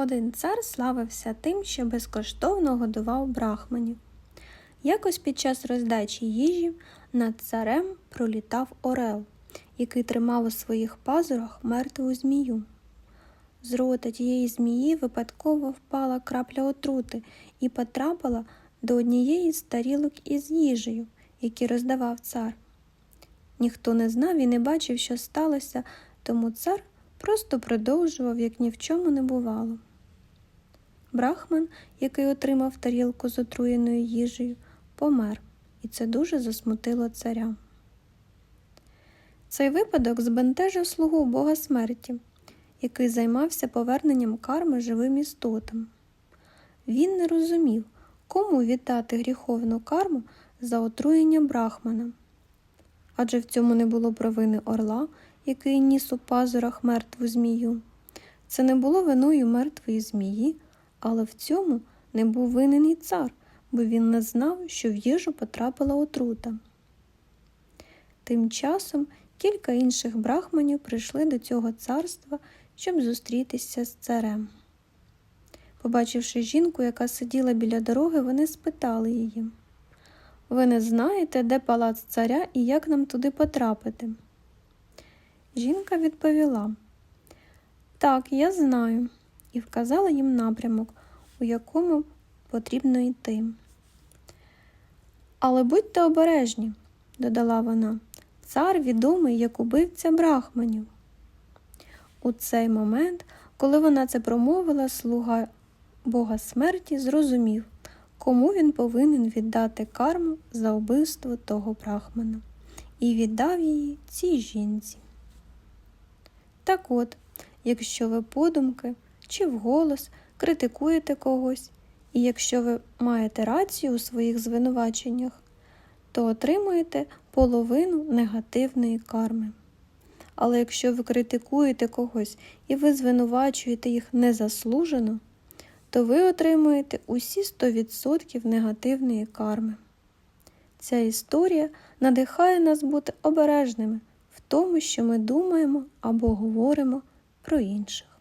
Один цар славився тим, що безкоштовно годував брахманів. Якось під час роздачі їжі над царем пролітав орел, який тримав у своїх пазурах мертву змію. З рота тієї змії випадково впала крапля отрути і потрапила до однієї з тарілок із їжею, які роздавав цар. Ніхто не знав і не бачив, що сталося, тому цар просто продовжував, як ні в чому не бувало. Брахман, який отримав тарілку з отруєною їжею, помер, і це дуже засмутило царя. Цей випадок збентежив слугу Бога смерті, який займався поверненням карми живим істотам. Він не розумів, кому вітати гріховну карму за отруєння брахмана. Адже в цьому не було провини орла, який ніс у пазурах мертву змію. Це не було виною мертвої змії, але в цьому не був винен і цар, бо він не знав, що в їжу потрапила отрута. Тим часом кілька інших брахманів прийшли до цього царства, щоб зустрітися з царем. Побачивши жінку, яка сиділа біля дороги, вони спитали її Ви не знаєте, де палац царя і як нам туди потрапити? Жінка відповіла Так, я знаю, і вказала їм напрямок, у якому потрібно йти. Але будьте обережні, додала вона, цар відомий як убивця брахманів. У цей момент, коли вона це промовила, слуга Бога смерті зрозумів, кому він повинен віддати карму за вбивство того брахмана, і віддав її цій жінці. Так от, якщо ви подумки чи вголос критикуєте когось, і якщо ви маєте рацію у своїх звинуваченнях, то отримуєте половину негативної карми. Але якщо ви критикуєте когось і ви звинувачуєте їх незаслужено, то ви отримуєте усі 100% негативної карми. Ця історія надихає нас бути обережними в тому, що ми думаємо або говоримо про інших.